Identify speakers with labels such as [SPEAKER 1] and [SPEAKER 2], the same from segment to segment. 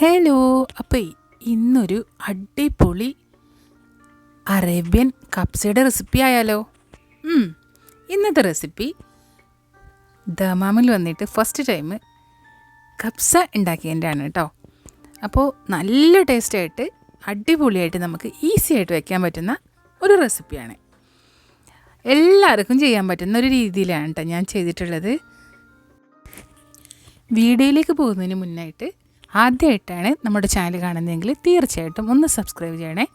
[SPEAKER 1] Hello അപ്പോൾ ഇന്നൊരു അടിപൊളി അറേബ്യൻ കപ്സയുടെ റെസിപ്പി ആയാലോ? ഇന്നത്തെ റെസിപ്പി ദമാമിൽ വന്നിട്ട് ഫസ്റ്റ് ടൈം കപ്സ ഉണ്ടാക്കിയതിന്റെ ആണ് കേട്ടോ അപ്പോൾ നല്ല ടേസ്റ്റായിട്ട് അടിപൊളിയായിട്ട് നമുക്ക് ഈസി ആയിട്ട് വയ്ക്കാൻ പറ്റുന്ന ഒരു റെസിപ്പിയാണ് എല്ലാവർക്കും ചെയ്യാൻ പറ്റുന്ന ഒരു രീതിയിലാണ് കേട്ടോ ഞാൻ ചെയ്തിട്ടുള്ളത്. വീഡിയോയിലേക്ക് പോകുന്നതിന് മുന്നായിട്ട് ആദ്യമായിട്ടാണ് നമ്മുടെ ചാനൽ കാണുന്നതെങ്കിൽ തീർച്ചയായിട്ടും ഒന്ന് സബ്സ്ക്രൈബ് ചെയ്യണേ.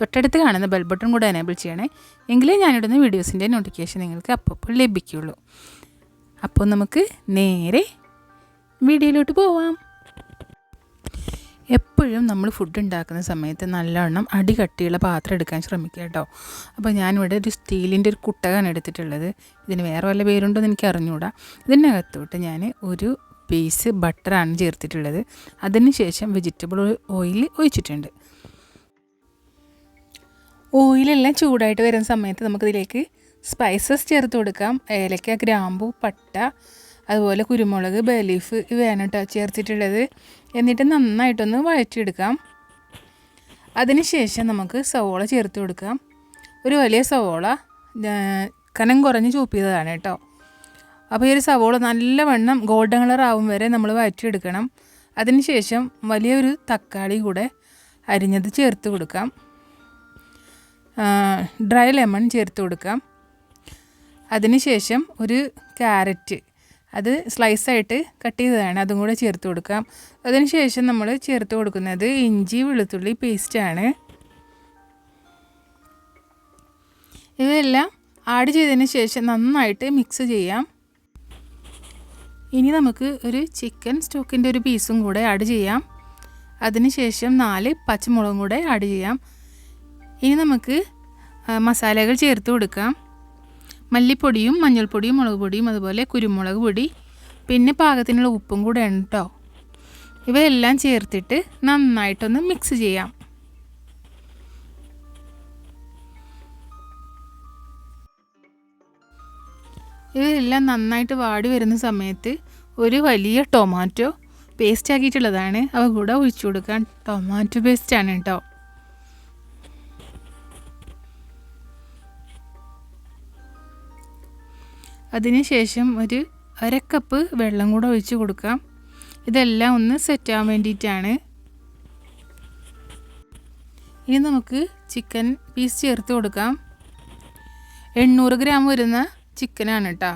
[SPEAKER 1] തൊട്ടടുത്ത് കാണുന്ന ബെൽ ബട്ടൺ കൂടെ എനേബിൾ ചെയ്യണേ. എങ്കിലേ ഞാനിടുന്ന വീഡിയോസിന്റെ നോട്ടിഫിക്കേഷൻ നിങ്ങൾക്ക് അപ്പോൾ ലഭിക്കുകയുള്ളൂ അപ്പോൾ നമുക്ക് നേരെ വീഡിയോയിലോട്ട് പോവാം. എപ്പോഴും നമ്മൾ ഫുഡ് ഉണ്ടാക്കുന്ന സമയത്ത് നല്ലവണ്ണം അടി കട്ടിയുള്ള പാത്രം എടുക്കാൻ ശ്രമിക്കുക കേട്ടോ. അപ്പോൾ ഞാനിവിടെ ഒരു സ്റ്റീലിന്റെ ഒരു കുട്ടകാണ് എടുത്തിട്ടുള്ളത്. ഇതിന് വേറെ വല്ല പേരുണ്ടോ എന്ന് എനിക്ക് അറിഞ്ഞുകൂടാ ഇതിനകത്തോട്ട് ഞാൻ ഒരു പീസ് ബട്ടറാണ് ചേർത്തിട്ടുള്ളത്. അതിനുശേഷം വെജിറ്റബിൾ ഓയിൽ ഒഴിച്ചിട്ടുണ്ട്. ഓയിലെല്ലാം ചൂടായിട്ട് വരുന്ന സമയത്ത് നമുക്കിതിലേക്ക് സ്പൈസസ് ചേർത്ത് കൊടുക്കാം. ഏലക്ക ഗ്രാമ്പു പട്ട അതുപോലെ കുരുമുളക് ബലീഫ് ഇവയാണ് കേട്ടോ ചേർത്തിട്ടുള്ളത്. എന്നിട്ട് നന്നായിട്ടൊന്ന് വഴറ്റിയെടുക്കാം. അതിനുശേഷം നമുക്ക് സവോള ചേർത്ത് കൊടുക്കാം. ഒരു വലിയ സവോള കനം കുറഞ്ഞ് ചൂപ്പിയതാണ് കേട്ടോ അപ്പോൾ ഈ ഒരു സവോള നല്ലവണ്ണം ഗോൾഡൻ കളർ ആവും വരെ നമ്മൾ വഴറ്റിയെടുക്കണം. അതിനുശേഷം വലിയൊരു തക്കാളി കൂടെ അരിഞ്ഞത് ചേർത്ത് കൊടുക്കാം. ഡ്രൈ ലെമൺ ചേർത്ത് കൊടുക്കാം. അതിനുശേഷം ഒരു ക്യാരറ്റ് അത് സ്ലൈസായിട്ട് കട്ട് ചെയ്തതാണ് അതും കൂടെ ചേർത്ത് കൊടുക്കാം. അതിനുശേഷം നമ്മൾ ചേർത്ത് കൊടുക്കുന്നത് ഇഞ്ചി വെളുത്തുള്ളി പേസ്റ്റാണ് ഇതെല്ലാം ആഡ് ചെയ്തതിന് ശേഷം നന്നായിട്ട് മിക്സ് ചെയ്യാം. ഇനി നമുക്ക് ഒരു ചിക്കൻ സ്റ്റോക്കിന്റെ ഒരു പീസും കൂടെ ആഡ് ചെയ്യാം. അതിനുശേഷം നാല് പച്ചമുളകും കൂടെ ആഡ് ചെയ്യാം. ഇനി നമുക്ക് മസാലകൾ ചേർത്ത് കൊടുക്കാം. മല്ലിപ്പൊടിയും മഞ്ഞൾപ്പൊടിയും മുളക് പൊടിയും അതുപോലെ കുരുമുളക് പൊടി പിന്നെ പാകത്തിനുള്ള ഉപ്പും കൂടെ ഉണ്ട് കേട്ടോ ഇവയെല്ലാം ചേർത്തിട്ട് നന്നായിട്ടൊന്ന് മിക്സ് ചെയ്യാം. ഇവയെല്ലാം നന്നായിട്ട് വാടി വരുന്ന സമയത്ത് ഒരു വലിയ ടൊമാറ്റോ പേസ്റ്റ് ആക്കിയിട്ടുള്ളതാണ്. അവ കൂടെ ഒഴിച്ചു കൊടുക്കാൻ ടൊമാറ്റോ പേസ്റ്റാണ് കേട്ടോ അതിനുശേഷം ഒരു അരക്കപ്പ് വെള്ളം കൂടെ ഒഴിച്ചു കൊടുക്കാം. ഇതെല്ലാം ഒന്ന് സെറ്റ് ആവാൻ വേണ്ടിയിട്ടാണ്. ഇനി നമുക്ക് ചിക്കൻ പീസ് ചേർത്ത് കൊടുക്കാം. എണ്ണൂറ് ഗ്രാം വരുന്ന ചിക്കനാണ് കേട്ടോ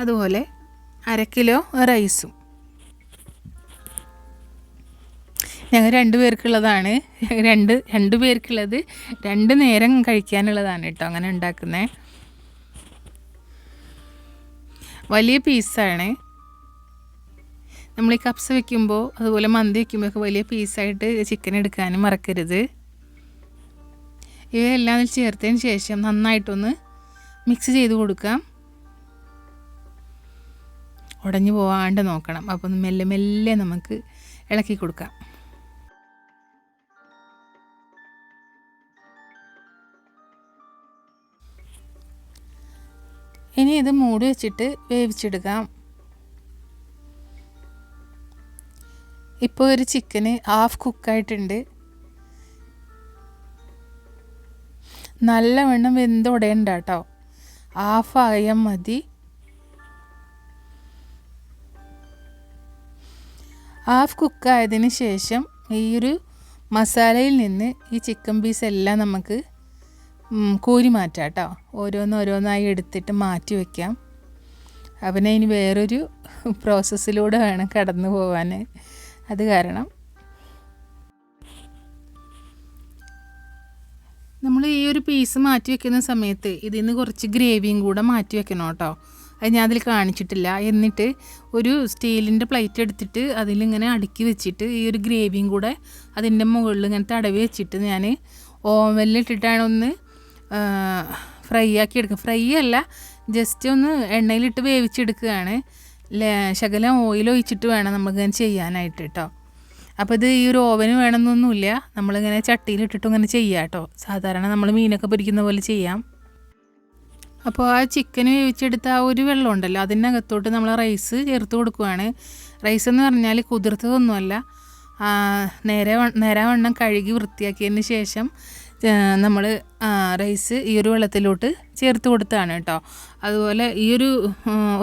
[SPEAKER 1] അതുപോലെ അര കിലോ റൈസും. ഞങ്ങൾ രണ്ട് പേർക്കുള്ളതാണ്. രണ്ട് രണ്ട് പേർക്കുള്ളത്. രണ്ട് നേരം കഴിക്കാനുള്ളതാണ് കേട്ടോ അങ്ങനെ ഉണ്ടാക്കുന്നത് വലിയ പീസാണ്. നമ്മൾ ഈ കപ്സ് വെക്കുമ്പോൾ അതുപോലെ മന്തി വെക്കുമ്പോൾ ഒക്കെ വലിയ പീസായിട്ട് ചിക്കൻ എടുക്കാനും മറക്കരുത്. ഇവയെല്ലാം ചേർത്തതിന് ശേഷം നന്നായിട്ടൊന്ന് മിക്സ് ചെയ്ത് കൊടുക്കാം ഉടഞ്ഞു പോവാണ്ട് നോക്കണം. അപ്പോൾ ഒന്ന് മെല്ലെ മെല്ലെ നമുക്ക് ഇളക്കി കൊടുക്കാം. ഇനി ഇത് മൂടി വെച്ചിട്ട് വേവിച്ചെടുക്കാം. ഇപ്പോൾ ഒരു ചിക്കന് ഹാഫ് കുക്കായിട്ടുണ്ട്. നല്ലവണ്ണം വെന്തുടയണ്ട കേട്ടോ. ഹാഫ് ആയാൽ മതി. ഹാഫ് കുക്കായതിന് ശേഷം ഈ ഒരു മസാലയിൽ നിന്ന് ഈ ചിക്കൻ പീസ് എല്ലാം നമുക്ക് കോരി മാറ്റാം കേട്ടോ ഓരോന്നോരോന്നായി എടുത്തിട്ട് മാറ്റി വയ്ക്കാം അവനെ ഇനി വേറൊരു പ്രോസസ്സിലൂടെ വേണം കടന്നു പോകാൻ അത് കാരണം നമ്മൾ ഈ ഒരു പീസ് മാറ്റി വെക്കുന്ന സമയത്ത് ഇതിൽ നിന്ന് കുറച്ച് ഗ്രേവിയും കൂടെ മാറ്റി വെക്കണം കേട്ടോ. അത് ഞാൻ അതിൽ കാണിച്ചിട്ടില്ല. എന്നിട്ട് ഒരു സ്റ്റീലിന്റെ പ്ലേറ്റ് എടുത്തിട്ട് അതിലിങ്ങനെ അടുക്കി വെച്ചിട്ട് ഈ ഒരു ഗ്രേവിയും കൂടെ അതിന്റെ മുകളിൽ ഇങ്ങനെ തടവി വെച്ചിട്ട് ഞാൻ ഓവനിലിട്ടിട്ടാണ് ഒന്ന് ഫ്രൈ ആക്കി എടുക്കുക ഫ്രൈ അല്ല ജസ്റ്റ് ഒന്ന് എണ്ണയിലിട്ട് വേവിച്ചെടുക്കുകയാണ്. ശകലം ഓയിൽ ഒഴിച്ചിട്ട് വേണം നമുക്കിങ്ങനെ ചെയ്യാനായിട്ട് കേട്ടോ. അപ്പോൾ ഇത് ഈ ഒരു ഓവന് വേണമെന്നൊന്നുമില്ല. നമ്മളിങ്ങനെ ചട്ടിയിലിട്ടിട്ടും ഇങ്ങനെ ചെയ്യാം കേട്ടോ. സാധാരണ നമ്മൾ മീനൊക്കെ പൊരിക്കുന്ന പോലെ ചെയ്യാം. അപ്പോൾ ആ ചിക്കൻ വേവിച്ചെടുത്ത ആ ഒരു വെള്ളം ഉണ്ടല്ലോ അതിനകത്തോട്ട് നമ്മൾ റൈസ് ചേർത്ത് കൊടുക്കുകയാണ് റൈസ് എന്ന് പറഞ്ഞാൽ കുതിർത്തതൊന്നുമല്ല. നേരെ നേരെ വ- നേരാവണ്ണം കഴുകി വൃത്തിയാക്കിയതിന് ശേഷം നമ്മൾ റൈസ് ഈ ഒരു വെള്ളത്തിലോട്ട് ചേർത്ത് കൊടുത്താണ് കേട്ടോ. അതുപോലെ ഈ ഒരു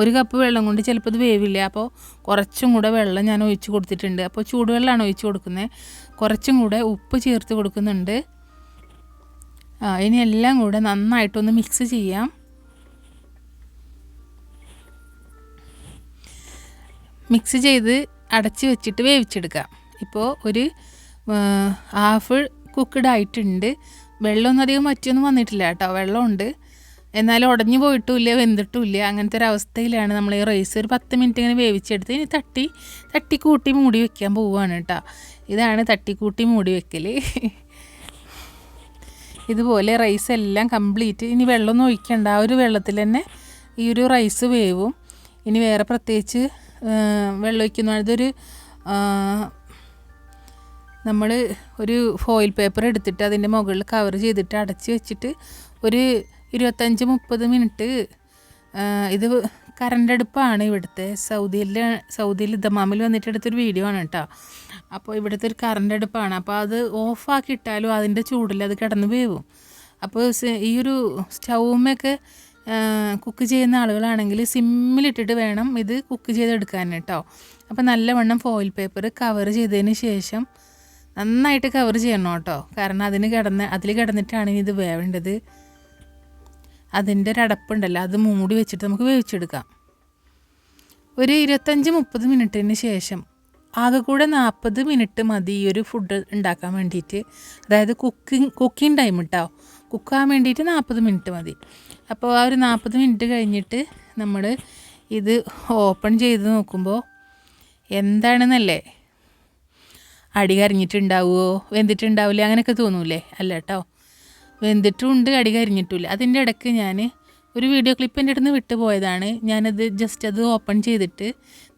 [SPEAKER 1] ഒരു കപ്പ് വെള്ളം കൊണ്ട് ചിലപ്പോൾ ഇത് വേവില്ല? അപ്പോൾ കുറച്ചും കൂടെ വെള്ളം ഞാൻ ഒഴിച്ച് കൊടുത്തിട്ടുണ്ട്. അപ്പോൾ ചൂടുവെള്ളമാണ് ഒഴിച്ച് കൊടുക്കുന്നത് കുറച്ചും കൂടെ ഉപ്പ് ചേർത്ത് കൊടുക്കുന്നുണ്ട്. ആ ഇനി എല്ലാം കൂടെ നന്നായിട്ടൊന്ന് മിക്സ് ചെയ്യാം. മിക്സ് ചെയ്ത് അടച്ച് വെച്ചിട്ട് വേവിച്ചെടുക്കാം. ഇപ്പോൾ ഒരു ഹാഫ് കുക്ക്ഡ് ആയിട്ടുണ്ട് വെള്ളമൊന്നും അധികം മറ്റൊന്നും വന്നിട്ടില്ല കേട്ടോ. വെള്ളമുണ്ട്. എന്നാലും ഉടഞ്ഞു പോയിട്ടുമില്ല വെന്തിട്ടുമില്ല. അങ്ങനത്തെ ഒരു അവസ്ഥയിലാണ് നമ്മൾ ഈ റൈസ് ഒരു പത്ത് മിനിറ്റ് ഇങ്ങനെ വേവിച്ചെടുത്ത് ഇനി തട്ടി തട്ടിക്കൂട്ടി മൂടി വെക്കാൻ പോവുകയാണ് കേട്ടോ. ഇതാണ് തട്ടിക്കൂട്ടി മൂടി വെക്കൽ. ഇതുപോലെ റൈസ് എല്ലാം കംപ്ലീറ്റ് ഇനി വെള്ളമൊന്നും ഒഴിക്കണ്ട. ആ ഒരു വെള്ളത്തിൽ തന്നെ ഈ ഒരു റൈസ് വേവും. ഇനി വേറെ പ്രത്യേകിച്ച് വെള്ളം ഒഴിക്കുന്ന. ഇതൊരു നമ്മൾ ഒരു ഫോയിൽ പേപ്പർ എടുത്തിട്ട് അതിന്റെ മുകളിൽ കവർ ചെയ്തിട്ട് അടച്ച് വെച്ചിട്ട് ഒരു ഇരുപത്തഞ്ച് മുപ്പത് മിനിറ്റ് ഇത് കറണ്ട് അടുപ്പാണ് ഇവിടുത്തെ. സൗദിയിലെ സൗദിയിൽ ദമാമിൽ വന്നിട്ട് എടുത്തൊരു വീഡിയോ ആണ് കേട്ടോ. അപ്പോൾ ഇവിടുത്തെ ഒരു കറണ്ട് അടുപ്പാണ്. അപ്പോൾ അത് ഓഫാക്കി ഇട്ടാലും അതിന്റെ ചൂടിൽ അത് കിടന്ന് വേവും. അപ്പോൾ ഈ ഒരു സ്റ്റൗമൊക്കെ കുക്ക് ചെയ്യുന്ന ആളുകളാണെങ്കിൽ സിമ്മിലിട്ടിട്ട് വേണം ഇത് കുക്ക് ചെയ്തെടുക്കാൻ കേട്ടോ. അപ്പോൾ നല്ലവണ്ണം ഫോയിൽ പേപ്പർ കവർ ചെയ്തതിന് ശേഷം നന്നായിട്ട് കവർ ചെയ്യണം കേട്ടോ. കാരണം അതിന് കിടന്ന് അതിൽ കിടന്നിട്ടാണ് ഇനി ഇത് വേവേണ്ടത്. അതിന്റെ ഒരു അടപ്പുണ്ടല്ലോ അത് മൂടി വെച്ചിട്ട് നമുക്ക് വേവിച്ചെടുക്കാം. ഒരു ഇരുപത്തഞ്ച് മുപ്പത് മിനിറ്റിന് ശേഷം ആകെ കൂടെ നാൽപ്പത് മിനിറ്റ് മതി ഈ ഒരു ഫുഡ് ഉണ്ടാക്കാൻ വേണ്ടിയിട്ട്. അതായത് കുക്കിംഗ് കുക്കിംഗ് ടൈം കേട്ടോ കുക്കാൻ വേണ്ടിയിട്ട് നാൽപ്പത് മിനിറ്റ് മതി. അപ്പോൾ ആ ഒരു നാൽപ്പത് മിനിറ്റ് കഴിഞ്ഞിട്ട് നമ്മൾ ഇത് ഓപ്പൺ ചെയ്ത് നോക്കുമ്പോൾ എന്താണെന്നല്ലേ? അടി കരഞ്ഞിട്ടുണ്ടാവുമോ വെന്തിട്ടുണ്ടാവില്ല? അങ്ങനെയൊക്കെ തോന്നൂലേ? അല്ല കേട്ടോ വെന്തിട്ടുമുണ്ട് അടി കരിഞ്ഞിട്ടുമില്ല അതിന്റെ ഇടയ്ക്ക് ഞാൻ ഒരു വീഡിയോ ക്ലിപ്പ് എന്റെ അടുത്ത് വിട്ടു പോയതാണ്. ഞാനത് ജസ്റ്റ് അത് ഓപ്പൺ ചെയ്തിട്ട്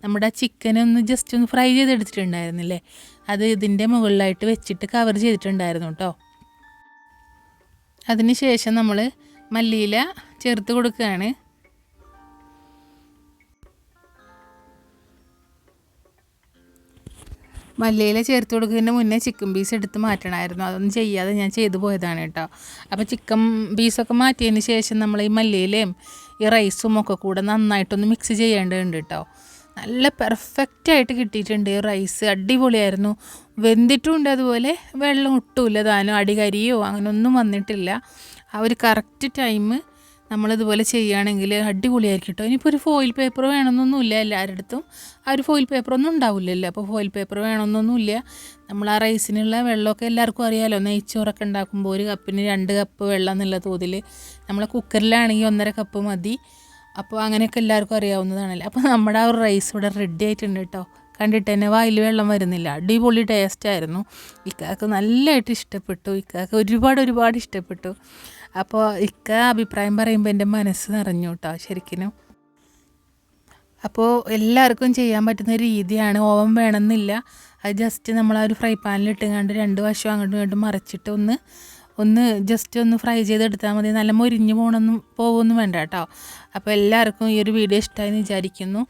[SPEAKER 1] നമ്മുടെ ആ ചിക്കൻ ഒന്ന് ജസ്റ്റ് ഒന്ന് ഫ്രൈ ചെയ്തെടുത്തിട്ടുണ്ടായിരുന്നില്ലേ? അത് ഇതിന്റെ മുകളിലായിട്ട് വെച്ചിട്ട് കവർ ചെയ്തിട്ടുണ്ടായിരുന്നു കേട്ടോ അതിന് ശേഷം നമ്മൾ മല്ലിയില ചേർത്ത് കൊടുക്കുകയാണ്. മല്ലിയില ചേർത്ത് കൊടുക്കുന്നതിന് മുന്നേ ചിക്കൻ പീസ് എടുത്ത് മാറ്റണമായിരുന്നു. അതൊന്നും ചെയ്യാതെ ഞാൻ ചെയ്തു പോയതാണ് കേട്ടോ. അപ്പോൾ ചിക്കൻ പീസൊക്കെ മാറ്റിയതിന് ശേഷം നമ്മൾ ഈ മല്ലിയിലയും ഈ റൈസും ഒക്കെ കൂടെ നന്നായിട്ടൊന്ന് മിക്സ് ചെയ്യേണ്ടതുണ്ട് കേട്ടോ. നല്ല പെർഫെക്റ്റ് ആയിട്ട് കിട്ടിയിട്ടുണ്ട് ഈ റൈസ് അടിപൊളിയായിരുന്നു. വെന്തിട്ടുമുണ്ട് അതുപോലെ വെള്ളം ഒട്ടുമില്ല. താനും അടികരിയോ അങ്ങനെയൊന്നും വന്നിട്ടില്ല. ആ ഒരു കറക്റ്റ് ടൈം നമ്മളിതുപോലെ ചെയ്യുകയാണെങ്കിൽ അടിപൊളിയായിരിക്കും കേട്ടോ. ഇനിയിപ്പോൾ ഒരു ഫോയിൽ പേപ്പർ വേണമെന്നൊന്നുമില്ല എല്ലാവരുടെ അടുത്തും ആ ഒരു ഫോയിൽ പേപ്പറൊന്നും ഉണ്ടാവില്ലല്ലോ. അപ്പോൾ ഫോയിൽ പേപ്പർ വേണമെന്നൊന്നുമില്ല. നമ്മൾ ആ റൈസിനുള്ള വെള്ളമൊക്കെ എല്ലാവർക്കും അറിയാമല്ലോ നെയ്ച്ചോറൊക്കെ ഉണ്ടാക്കുമ്പോൾ ഒരു കപ്പിന് രണ്ട് കപ്പ് വെള്ളം എന്നുള്ള തോതിൽ നമ്മൾ കുക്കറിലാണെങ്കിൽ ഒന്നര കപ്പ് മതി. അപ്പോൾ അങ്ങനെയൊക്കെ എല്ലാവർക്കും അറിയാവുന്നതാണല്ലോ. അപ്പോൾ നമ്മുടെ ആ ഒരു റൈസ് ഇവിടെ റെഡി ആയിട്ടുണ്ട് കേട്ടോ. കണ്ടിട്ട് തന്നെ വായിൽ വെള്ളം വരുന്നില്ല. അടിപൊളി ടേസ്റ്റ് ആയിരുന്നു. ഇക്കാക്ക് നല്ലതായിട്ട് ഇഷ്ടപ്പെട്ടു. ഇക്കാക്ക് ഒരുപാട് ഒരുപാട് ഇഷ്ടപ്പെട്ടു. അപ്പോൾ ഇക്ക അഭിപ്രായം പറയുമ്പോൾ എന്റെ മനസ്സ് നിറഞ്ഞു കേട്ടോ ശരിക്കും അപ്പോൾ എല്ലാവർക്കും ചെയ്യാൻ പറ്റുന്ന രീതിയാണ്. ഓവൻ വേണമെന്നില്ല. അത് ജസ്റ്റ് നമ്മൾ ആ ഒരു ഫ്രൈ പാനിൽ ഇട്ടുകൊണ്ട് രണ്ട് വശം അങ്ങോട്ടും ഇങ്ങോട്ടും മറിച്ചിട്ട് ഒന്ന് ഒന്ന് ജസ്റ്റ് ഒന്ന് ഫ്രൈ ചെയ്തെടുത്താൽ മതി. നല്ല മൊരിഞ്ഞ് പോകണമെന്നും പോകുമെന്നും വേണ്ട കേട്ടോ. അപ്പോൾ എല്ലാവർക്കും ഈ ഒരു വീഡിയോ ഇഷ്ടമായി വിചാരിക്കുന്നു.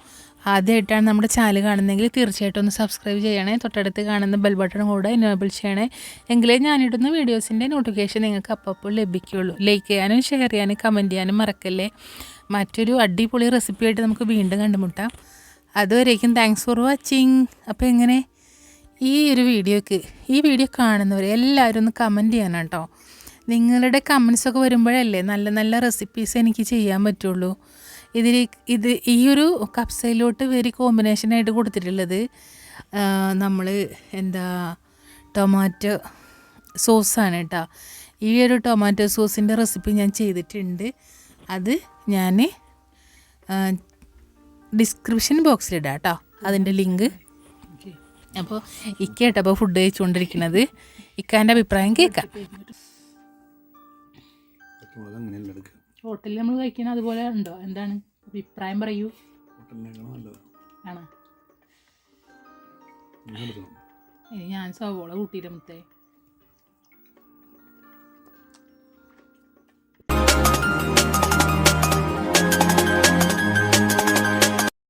[SPEAKER 1] ആദ്യമായിട്ടാണ് നമ്മുടെ ചാനൽ കാണുന്നതെങ്കിൽ തീർച്ചയായിട്ടും ഒന്ന് സബ്സ്ക്രൈബ് ചെയ്യണേ. തൊട്ടടുത്ത് കാണുന്ന ബെൽ ബട്ടൺ കൂടെ എനേബിൾ ചെയ്യണേ. എങ്കിലേ ഞാനിടുന്ന വീഡിയോസിന്റെ നോട്ടിഫിക്കേഷൻ നിങ്ങൾക്ക് അപ്പോൾ ലഭിക്കുകയുള്ളൂ. ലൈക്ക് ചെയ്യാനും ഷെയർ ചെയ്യാനും കമന്റ് ചെയ്യാനും മറക്കല്ലേ? മറ്റൊരു അടിപൊളി റെസിപ്പിയായിട്ട് നമുക്ക് വീണ്ടും കണ്ടുമുട്ടാം. അതുവരേക്കും താങ്ക്സ് ഫോർ വാച്ചിങ് അപ്പോൾ എങ്ങനെ? ഈ ഒരു വീഡിയോക്ക് ഈ വീഡിയോ കാണുന്നവർ എല്ലാവരും ഒന്ന് കമന്റ് ചെയ്യണം കേട്ടോ. നിങ്ങളുടെ കമൻസ് ഒക്കെ വരുമ്പോഴല്ലേ നല്ല നല്ല റെസിപ്പീസ് എനിക്ക് ചെയ്യാൻ പറ്റുള്ളൂ. ഇതിൽ ഇത് ഈ ഒരു കപ്സയിലോട്ട് വെരി കോമ്പിനേഷനായിട്ട് കൊടുത്തിട്ടുള്ളത് നമ്മൾ എന്താ ടൊമാറ്റോ സോസാണ് കേട്ടോ ഈ ഒരു ടൊമാറ്റോ സോസിന്റെ റെസിപ്പി ഞാൻ ചെയ്തിട്ടുണ്ട്. അത് ഞാൻ ഡിസ്ക്രിപ്ഷൻ ബോക്സിലിടാം കേട്ടോ അതിന്റെ ലിങ്ക് അപ്പോൾ ഇക്ക കേട്ടപ്പോൾ ഫുഡ് കഴിച്ചുകൊണ്ടിരിക്കുന്നത് ഇക്കാന്റെ അഭിപ്രായം കേൾക്കാം ഹോട്ടലിൽ നമ്മൾ കഴിക്കുന്ന അതുപോലെ ഉണ്ടോ? എന്താണ്? അഭിപ്രായം പറയൂ. ആണോ? ഇനി ഞാൻ സവോള കൂട്ടിയിട്ട് മുത്തേ.